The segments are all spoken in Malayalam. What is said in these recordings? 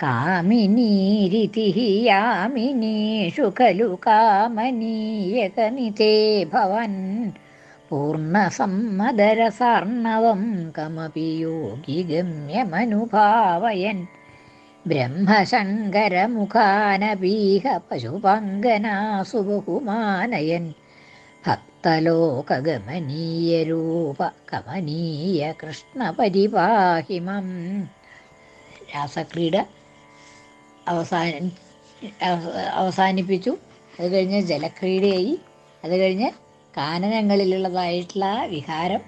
കാമിനീരിതി യാമിനീഷു ഖലു കാമനീയകനിതേ ഭവൻ. പൂർണസമ്മദരസാർണവം കമപി യോഗി ഗമ്യമനുഭാവയൻ ബ്രഹ്മശങ്കരമുഖാനപീഹ പശുപങ്കനാസു ബഹുമാനയൻ ഭക്തലോകഗമനീയരൂപ കമനീയ കൃഷ്ണപരിപാഹിമം രാസക്രീഡ അവസാന അവസാനിപ്പിച്ചു. അത് കഴിഞ്ഞ് ജലക്രീഡയായി. അത് കഴിഞ്ഞ് കാനനങ്ങളിലുള്ളതായിട്ടുള്ള വിഹാരം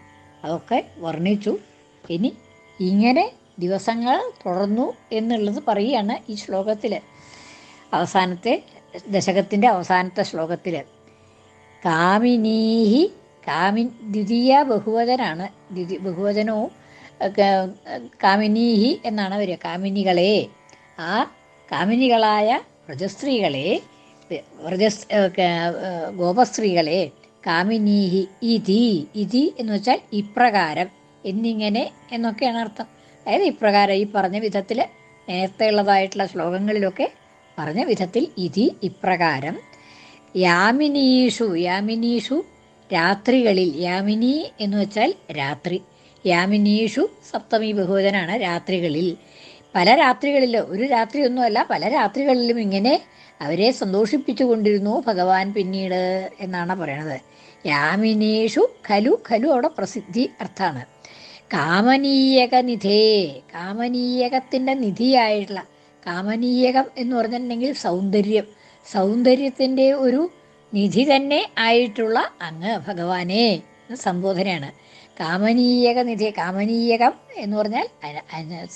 അതൊക്കെ വർണിച്ചു. ഇനി ഇങ്ങനെ ദിവസങ്ങൾ തുടർന്നു എന്നുള്ളത് പറയുകയാണ് ഈ ശ്ലോകത്തിൽ അവസാനത്തെ ദശകത്തിന്റെ അവസാനത്തെ ശ്ലോകത്തിൽ കാമിനീഹി കാമി ദ്വിതീയ ബഹുവചനാണ്. ദ്വിതി ബഹുവചനവും കാമിനീഹി എന്നാണ് വരിക. കാമിനികളെ ആ കാമിനികളായ വ്രജസ്ത്രീകളെ വ്രജസ് ഗോപസ്ത്രീകളെ കാമിനീഹി ഇതി ഇതി എന്ന് വെച്ചാൽ ഇപ്രകാരം എന്നിങ്ങനെ എന്നൊക്കെയാണ് അർത്ഥം. അതായത് ഇപ്രകാരം ഈ പറഞ്ഞ വിധത്തിൽ നേരത്തെയുള്ളതായിട്ടുള്ള ശ്ലോകങ്ങളിലൊക്കെ പറഞ്ഞ വിധത്തിൽ ഇതി ഇപ്രകാരം. യാമിനീഷു യാമിനീഷു രാത്രികളിൽ യാമിനി എന്ന് വെച്ചാൽ രാത്രി. യാമിനീഷു സപ്തമി ബഹുവചനാണ് രാത്രികളിൽ. പല രാത്രികളിൽ ഒരു രാത്രിയൊന്നുമല്ല പല രാത്രികളിലും ഇങ്ങനെ അവരെ സന്തോഷിപ്പിച്ചു കൊണ്ടിരുന്നു ഭഗവാൻ പിന്നീട് എന്നാണ് പറയണത്. യാമിനേഷു ഖലു ഖലു അവിടെ പ്രസിദ്ധി അർത്ഥാണ് കാമനീയക നിധേ കാമനീയകത്തിന്റെ നിധിയായിട്ടുള്ള കാമനീയകം എന്ന് പറഞ്ഞിട്ടുണ്ടെങ്കിൽ സൗന്ദര്യം സൗന്ദര്യത്തിന്റെ ഒരു നിധി തന്നെ ആയിട്ടുള്ള അങ്ങ് ഭഗവാനെ സംബോധനയാണ്. കാമനീയക നിധി കാമനീയകം എന്ന് പറഞ്ഞാൽ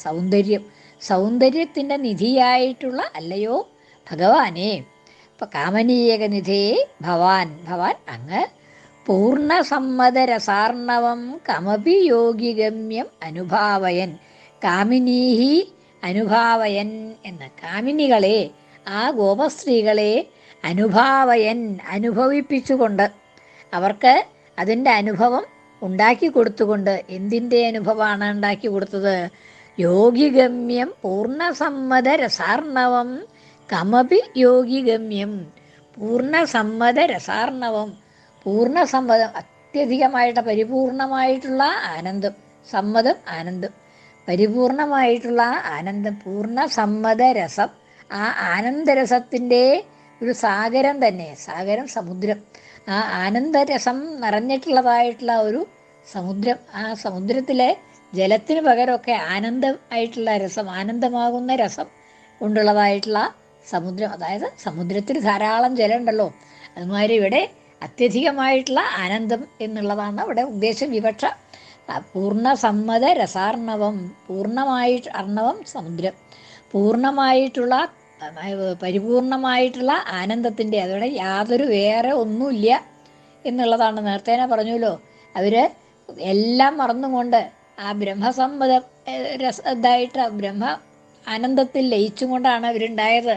സൗന്ദര്യം. സൗന്ദര്യത്തിന്റെ നിധിയായിട്ടുള്ള അല്ലയോ ഭഗവാനെ. ഇപ്പം കാമനീയക നിധേ ഭവാൻ ഭവാൻ അങ്ങ് പൂർണസമ്മതരസാർണവം കമപി യോഗിഗമ്യം അനുഭാവയൻ. കാമിനീഹി അനുഭാവയൻ എന്ന് കാമിനികളെ ആ ഗോപസ്ത്രീകളെ അനുഭാവയൻ അനുഭവിപ്പിച്ചുകൊണ്ട് അവർക്ക് അതിന്റെ അനുഭവം ഉണ്ടാക്കി കൊടുത്തുകൊണ്ട് എന്തിന്റെ അനുഭവമാണ് ഉണ്ടാക്കി കൊടുത്തത്? യോഗിഗമ്യം പൂർണസമ്മത രസാർണവം കമപി യോഗിഗമ്യം പൂർണസമ്മത രസാർണവം പൂർണസമ്മതം അത്യധികമായിട്ട് പരിപൂർണമായിട്ടുള്ള ആനന്ദം. സമ്മതം ആനന്ദം. പരിപൂർണമായിട്ടുള്ള ആനന്ദം. പൂർണസമ്മത രസം ആ ആനന്ദരസത്തിന്റെ ഒരു സാഗരം തന്നെ. സാഗരം സമുദ്രം. ആ ആനന്ദരസം നിറഞ്ഞിട്ടുള്ളതായിട്ടുള്ള ഒരു സമുദ്രം. ആ സമുദ്രത്തിലെ ജലത്തിന് പകരമൊക്കെ ആനന്ദം ആയിട്ടുള്ള രസം ആനന്ദമാകുന്ന രസം കൊണ്ടുള്ളതായിട്ടുള്ള സമുദ്രം. അതായത് സമുദ്രത്തിൽ ധാരാളം ജലം ഉണ്ടല്ലോ. അതുമാതിരി ഇവിടെ അത്യധികമായിട്ടുള്ള ആനന്ദം എന്നുള്ളതാണ് അവിടെ ഉദ്ദേശം. വിവക്ഷ പൂർണ സമ്മത രസാർണവം പൂർണമായിട്ട് അർണവം സമുദ്രം. പൂർണമായിട്ടുള്ള പരിപൂർണമായിട്ടുള്ള ആനന്ദത്തിന്റെ അതോടെ യാതൊരു വേറെ ഒന്നുമില്ല എന്നുള്ളതാണ്. നേരത്തെ തന്നെ പറഞ്ഞല്ലോ അവർ എല്ലാം മറന്നുകൊണ്ട് ആ ബ്രഹ്മസമ്മത രസ ഇതായിട്ട് ബ്രഹ്മ ആനന്ദത്തിൽ ലയിച്ചുകൊണ്ടാണ് അവരുണ്ടായത്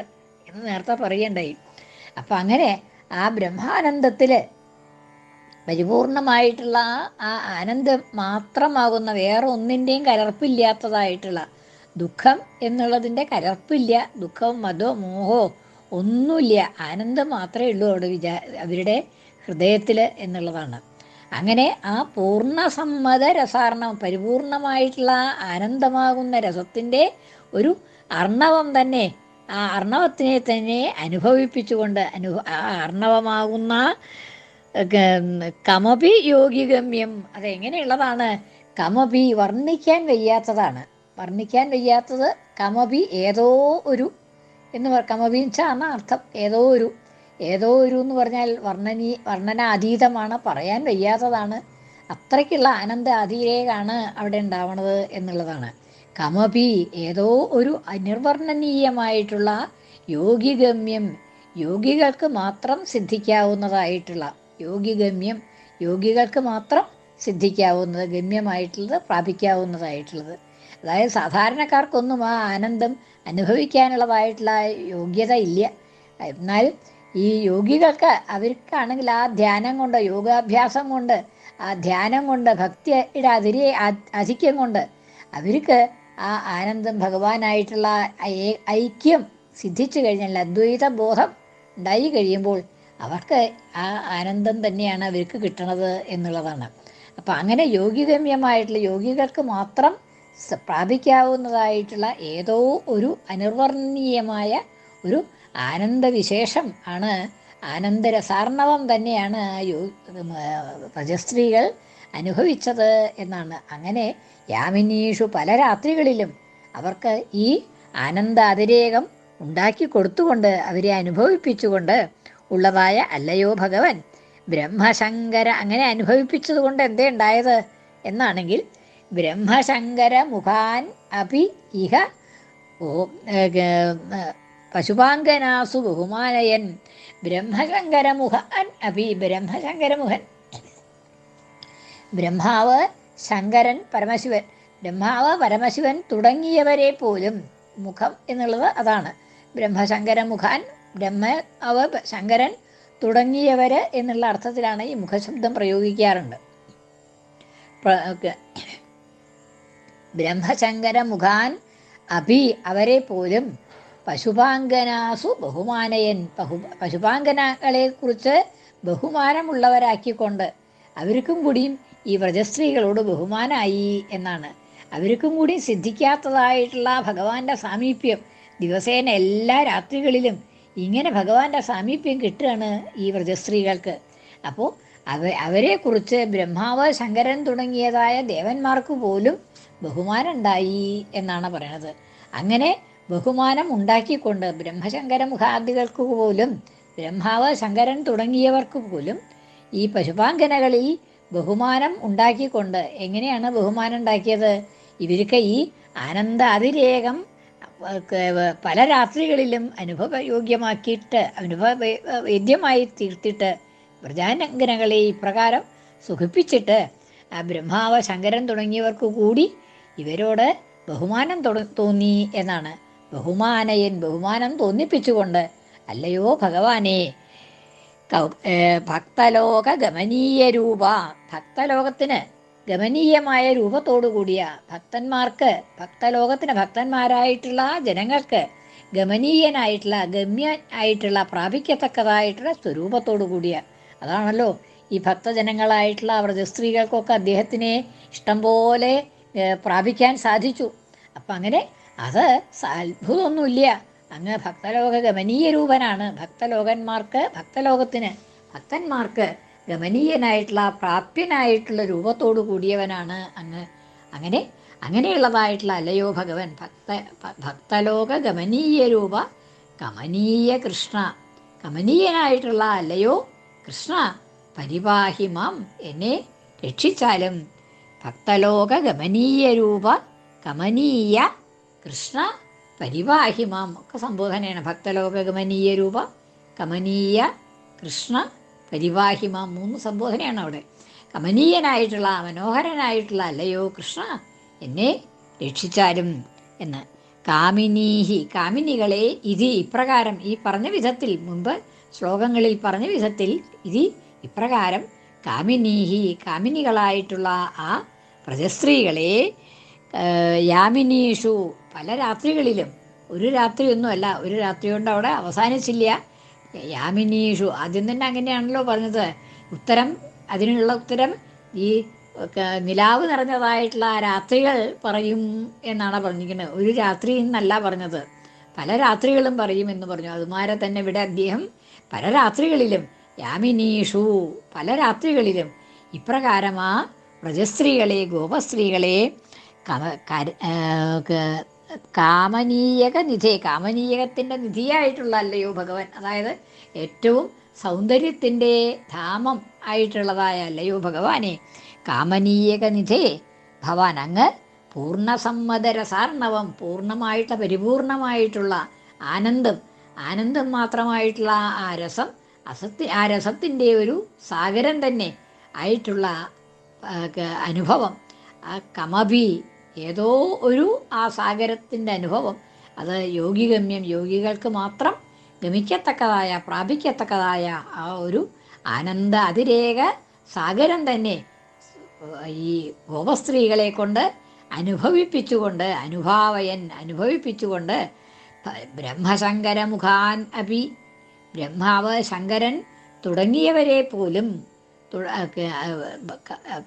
എന്ന് നേരത്തെ പറയണ്ടായി. അപ്പം അങ്ങനെ ആ ബ്രഹ്മാനന്ദത്തിൽ പരിപൂർണമായിട്ടുള്ള ആ ആനന്ദം മാത്രമാകുന്ന വേറെ ഒന്നിന്റെയും കലർപ്പില്ലാത്തതായിട്ടുള്ള ദുഃഖം എന്നുള്ളതിന്റെ കലർപ്പില്ല. ദുഃഖവും മതോ മോഹോ ഒന്നുമില്ല. ആനന്ദം മാത്രമേ ഉള്ളൂ അവിടെ വിചാ അവരുടെ ഹൃദയത്തിൽ എന്നുള്ളതാണ്. അങ്ങനെ ആ പൂർണ പൂർണസമ്മത രസാർണം പരിപൂർണമായിട്ടുള്ള ആനന്ദമാകുന്ന രസത്തിന്റെ ഒരു അർണവം തന്നെ ആ അർണവത്തിനെ തന്നെ അനുഭവിപ്പിച്ചുകൊണ്ട് അനുഭ ആ അർണവമാകുന്ന കമപി യോഗിഗമ്യം അതെങ്ങനെയുള്ളതാണ്? കമപി വർണിക്കാൻ വയ്യാത്തതാണ്. വർണിക്കാൻ വയ്യാത്തത് കമബി ഏതോ ഒരു എന്ന് കമപി എന്നാണ് അർത്ഥം? ഏതോ ഒരു. ഏതോ ഒരു എന്ന് പറഞ്ഞാൽ വർണനി വർണനാതീതമാണ് പറയാൻ വയ്യാത്തതാണ്. അത്രയ്ക്കുള്ള ആനന്ദ അതിരേഖാണ് അവിടെ ഉണ്ടാവണത് എന്നുള്ളതാണ്. കമപി ഏതോ ഒരു അനിർവർണനീയമായിട്ടുള്ള യോഗിഗമ്യം. യോഗികൾക്ക് മാത്രം സിദ്ധിക്കാവുന്നതായിട്ടുള്ള യോഗിഗമ്യം. യോഗികൾക്ക് മാത്രം സിദ്ധിക്കാവുന്നത് ഗമ്യമായിട്ടുള്ളത് പ്രാപിക്കാവുന്നതായിട്ടുള്ളത്. അതായത് സാധാരണക്കാർക്കൊന്നും ആ ആനന്ദം അനുഭവിക്കാനുള്ളതായിട്ടുള്ള യോഗ്യത ഇല്ല എന്നാൽ ഈ യോഗികൾക്ക് അവർക്കാണെങ്കിൽ ആ ധ്യാനം കൊണ്ട് യോഗാഭ്യാസം കൊണ്ട് ആ ധ്യാനം കൊണ്ട് ഭക്തിയുടെ അതിരെ അധിക്യം കൊണ്ട് അവർക്ക് ആ ആനന്ദം ഭഗവാനായിട്ടുള്ള ഐക്യം സിദ്ധിച്ചു കഴിഞ്ഞാൽ അദ്വൈത ബോധം ഉണ്ടായി കഴിയുമ്പോൾ അവർക്ക് ആ ആനന്ദം തന്നെയാണ് അവർക്ക് കിട്ടണത് എന്നുള്ളതാണ്. അപ്പം അങ്ങനെ യോഗിഗമ്യമായിട്ടുള്ള യോഗികൾക്ക് മാത്രം പ്രാപിക്കാവുന്നതായിട്ടുള്ള ഏതോ ഒരു അനിർവർണീയമായ ഒരു ആനന്ദവിശേഷം ആണ് ആനന്ദരസാർണവം തന്നെയാണ് യോ പ്രജസ്ത്രീകൾ അനുഭവിച്ചത് എന്നാണ്. അങ്ങനെ യാമിനീഷു പല രാത്രികളിലും അവർക്ക് ഈ ആനന്ദ അതിരേകം ഉണ്ടാക്കി കൊടുത്തുകൊണ്ട് അവരെ അനുഭവിപ്പിച്ചുകൊണ്ട് ഉള്ളതായ അല്ലയോ ഭഗവൻ ബ്രഹ്മശങ്കര അങ്ങനെ അനുഭവിപ്പിച്ചതുകൊണ്ട് എന്തേ ഉണ്ടായത്? എന്നാണെങ്കിൽ ബ്രഹ്മശങ്കര മുഖാൻ അപി ഇഹ പശുപാങ്കനാസു ബഹുമാനയൻ ബ്രഹ്മശങ്കരമുഖൻ അപി ബ്രഹ്മശങ്കരമുഖൻ. ബ്രഹ്മാവ് ശങ്കരൻ പരമശിവൻ. ബ്രഹ്മാവ് പരമശിവൻ തുടങ്ങിയവരെ പോലും മുഖം എന്നുള്ളത് അതാണ്. ബ്രഹ്മശങ്കരമുഖാൻ ബ്രഹ്മാവ് ശങ്കരൻ തുടങ്ങിയവര് എന്നുള്ള അർത്ഥത്തിലാണ് ഈ മുഖശബ്ദം പ്രയോഗിക്കാറുണ്ട്. ബ്രഹ്മശങ്കര മുഖാൻ അഭി അവരെ പോലും പശുപാങ്കനാസു ബഹുമാനയൻ. പഹു പശുപാങ്കനകളെ കുറിച്ച് ബഹുമാനമുള്ളവരാക്കിക്കൊണ്ട് അവർക്കും കൂടിയും ഈ വ്രജസ്ത്രീകളോട് ബഹുമാനായി എന്നാണ്. അവർക്കും കൂടി സിദ്ധിക്കാത്തതായിട്ടുള്ള ഭഗവാന്റെ സാമീപ്യം. ദിവസേന എല്ലാ രാത്രികളിലും ഇങ്ങനെ ഭഗവാന്റെ സാമീപ്യം കിട്ടുകയാണ് ഈ വ്രജസ്ത്രീകൾക്ക്. അപ്പോൾ അവ അവരെക്കുറിച്ച് ബ്രഹ്മാവ് ശങ്കരൻ തുടങ്ങിയതായ ദേവന്മാർക്ക് പോലും ബഹുമാനം ഉണ്ടായി എന്നാണ് പറയുന്നത് അങ്ങനെ ബഹുമാനം ഉണ്ടാക്കിക്കൊണ്ട് ബ്രഹ്മശങ്കര മുഖാദികൾക്ക് പോലും ബ്രഹ്മാവ് ശങ്കരൻ തുടങ്ങിയവർക്ക് പോലും ഈ പശുപാങ്കനകളിൽ ബഹുമാനം ഉണ്ടാക്കിക്കൊണ്ട് എങ്ങനെയാണ് ബഹുമാനം ഉണ്ടാക്കിയത്? ഇവർക്ക് ഈ ആനന്ദ അതിരേകം പല രാത്രികളിലും അനുഭവയോഗ്യമാക്കിയിട്ട് അനുഭവ വേദ്യമായി തീർത്തിട്ട് വ്രജാനങ്കനകളെ ഇപ്രകാരം സുഖിപ്പിച്ചിട്ട് ആ ബ്രഹ്മാവ് ശങ്കരൻ തുടങ്ങിയവർക്ക് കൂടി ഇവരോട് ബഹുമാനം തോന്നി എന്നാണ്. ബഹുമാനയൻ ബഹുമാനം തോന്നിപ്പിച്ചുകൊണ്ട് അല്ലയോ ഭഗവാനെ ഭക്തലോക ഗമനീയ രൂപ ഭക്തലോകത്തിന് ഗമനീയമായ രൂപത്തോടു കൂടിയ ഭക്തന്മാർക്ക് ഭക്തലോകത്തിന് ഭക്തന്മാരായിട്ടുള്ള ജനങ്ങൾക്ക് ഗമനീയനായിട്ടുള്ള ഗമ്യ ആയിട്ടുള്ള പ്രാപിക്കത്തക്കതായിട്ടുള്ള സ്വരൂപത്തോടു കൂടിയ അതാണല്ലോ. ഈ ഭക്തജനങ്ങളായിട്ടുള്ള അവരുടെ സ്ത്രീകൾക്കൊക്കെ അദ്ദേഹത്തിനെ ഇഷ്ടംപോലെ പ്രാപിക്കാൻ സാധിച്ചു. അപ്പം അങ്ങനെ അത് അത്ഭുതമൊന്നുമില്ല. അങ്ങ് ഭക്തലോക ഗമനീയ രൂപനാണ് ഭക്തലോകന്മാർക്ക് ഭക്തലോകത്തിന് ഭക്തന്മാർക്ക് ഗമനീയനായിട്ടുള്ള പ്രാപ്യനായിട്ടുള്ള രൂപത്തോടു കൂടിയവനാണ് അങ്ങ്. അങ്ങനെ അങ്ങനെയുള്ളതായിട്ടുള്ള അലയോ ഭഗവൻ. ഭക്ത ഭക്തലോക ഗമനീയ രൂപ കമനീയ കൃഷ്ണ. കമനീയനായിട്ടുള്ള അല്ലയോ കൃഷ്ണ പരിവാഹി മാം എന്നെ രക്ഷിച്ചാലും ഭക്തലോക ഗമനീയ രൂപ കമനീയ കൃഷ്ണ പരിവാഹി മാം ഒക്കെ സംബോധനയാണ്. ഭക്തലോക ഗമനീയ രൂപ കമനീയ കൃഷ്ണ പരിവാഹി മാം മൂന്ന് സംബോധനയാണ് അവിടെ. കമനീയനായിട്ടുള്ള മനോഹരനായിട്ടുള്ള അല്ലയോ കൃഷ്ണ എന്നെ രക്ഷിച്ചാലും എന്ന്. കാമിനീഹി കാമിനികളെ ഇത് ഇപ്രകാരം ഈ പറഞ്ഞ വിധത്തിൽ മുമ്പ് ശ്ലോകങ്ങളിൽ പറഞ്ഞ വിധത്തിൽ ഇത് ഇപ്രകാരം കാമിനീഹി കാമിനികളായിട്ടുള്ള ആ പ്രജസ്ത്രീകളെ യാമിനീഷു പല രാത്രികളിലും ഒരു രാത്രിയൊന്നുമല്ല ഒരു രാത്രി കൊണ്ട് അവിടെ അവസാനിച്ചില്ല. യാമിനീഷു ആദ്യം തന്നെ അങ്ങനെയാണല്ലോ പറഞ്ഞത്. ഉത്തരം അതിനുള്ള ഉത്തരം ഈ നിലാവ് നിറഞ്ഞതായിട്ടുള്ള രാത്രികൾ പറയും എന്നാണ് പറഞ്ഞിരിക്കുന്നത്. ഒരു രാത്രി എന്നല്ല പറഞ്ഞത്. പല രാത്രികളും പറയും എന്ന് പറഞ്ഞു. അതുമാരെ തന്നെ ഇവിടെ അദ്ദേഹം പല രാത്രികളിലും യാമിനീഷു പല രാത്രികളിലും ഇപ്രകാരമാ വ്രജസ്ത്രീകളെ ഗോപസ്ത്രീകളെ കാമനീയക നിധി കാമനീയകത്തിന്റെ നിധിയായിട്ടുള്ള അല്ലയോ ഭഗവൻ? അതായത് ഏറ്റവും സൗന്ദര്യത്തിന്റെ ധാമം ആയിട്ടുള്ളതായ അല്ലയോ ഭഗവാനെ? കാമനീയക നിധേ ഭവാൻ അങ്ങ് പൂർണസമ്മതരസാർണവം പൂർണമായിട്ട് പരിപൂർണമായിട്ടുള്ള ആനന്ദം. ആനന്ദം മാത്രമായിട്ടുള്ള ആ രസം അസത്തി ആ രസത്തിന്റെ ഒരു സാഗരം തന്നെ ആയിട്ടുള്ള അനുഭവം. ആ കമബി ഏതോ ഒരു ആ സാഗരത്തിന്റെ അനുഭവം. അത് യോഗിഗമ്യം യോഗികൾക്ക് മാത്രം ഗമിക്കത്തക്കതായ പ്രാപിക്കത്തക്കതായ ആ ഒരു ആനന്ദ അതിരേഖ സാഗരം തന്നെ ഈ ഗോപസ്ത്രീകളെ കൊണ്ട് അനുഭവിപ്പിച്ചുകൊണ്ട് അനുഭാവയൻ അനുഭവിപ്പിച്ചുകൊണ്ട് ബ്രഹ്മശങ്കരമുഖാൻ അപി ബ്രഹ്മാവ് ശങ്കരൻ തുടങ്ങിയവരെ പോലും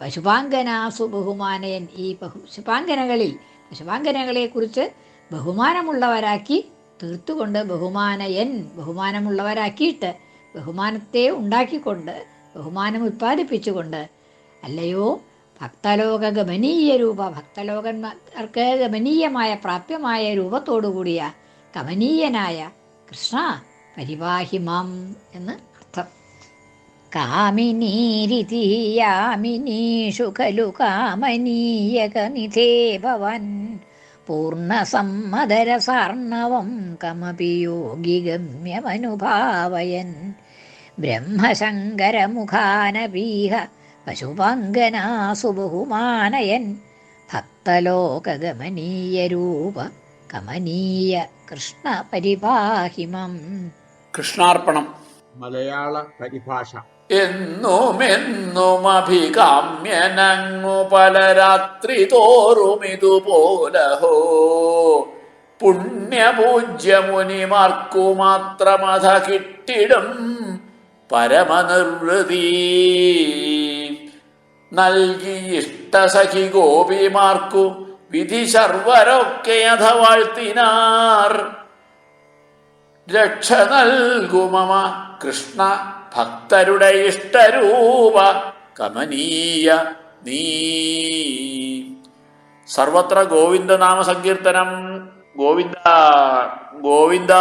പശുപാങ്കനാസു ബഹുമാനയൻ ഈ പശുപാങ്കനകളിൽ പശുപാങ്കനകളെക്കുറിച്ച് ബഹുമാനമുള്ളവരാക്കി തീർത്തുകൊണ്ട് ബഹുമാനയൻ ബഹുമാനമുള്ളവരാക്കിയിട്ട് ബഹുമാനത്തെ ഉണ്ടാക്കിക്കൊണ്ട് ബഹുമാനം ഉത്പാദിപ്പിച്ചുകൊണ്ട് അല്ലയോ? ഭക്തലോക ഗമനീയ രൂപ ഭക്തലോകന്മാർക്ക് ഗമനീയമായ പ്രാപ്യമായ രൂപത്തോടുകൂടിയ കമനീയനായ കൃഷ്ണ പരിവാഹിമാം എന്ന് അർത്ഥം. കാമിനീരിതീയാമിനീഷു ഖലു കാമനീയകനിധേ ഭവൻ. പൂർണസമ്മതരസാർണവം കമപി ഗമ്യമനുഭാവയൻ ബ്രഹ്മശങ്കരമുഖാനപീഹ പശുപാങ്കനാസു ബഹുമാനയൻ ഭക്തലോകഗമനീയരൂപ കമനീയ കൃഷ്ണ പരിപാഹിമം കൃഷ്ണാർപ്പണം. മലയാള പരിഭാഷ. എന്നുമെന്നും അഭികാമ്യനങ്ങു പല രാത്രി തോറും ഇതുപോലഹോ. മാത്രം മാത്രമധ കിട്ടിടും പരമനിർവൃതി. നൽകി ഇഷ്ടസഖി ഗോപിമാർക്കു വിധി സർവരൊക്കെ അഥവാഴ്ത്തിനാർ രക്ഷ നൽകുമമ കൃഷ്ണ ഭക്തരുടെ ഇഷ്ടരൂപ കമനീയ നീ. സർവത്ര ഗോവിന്ദ നാമ സങ്കീർത്തനം ഗോവിന്ദ ഗോവിന്ദ.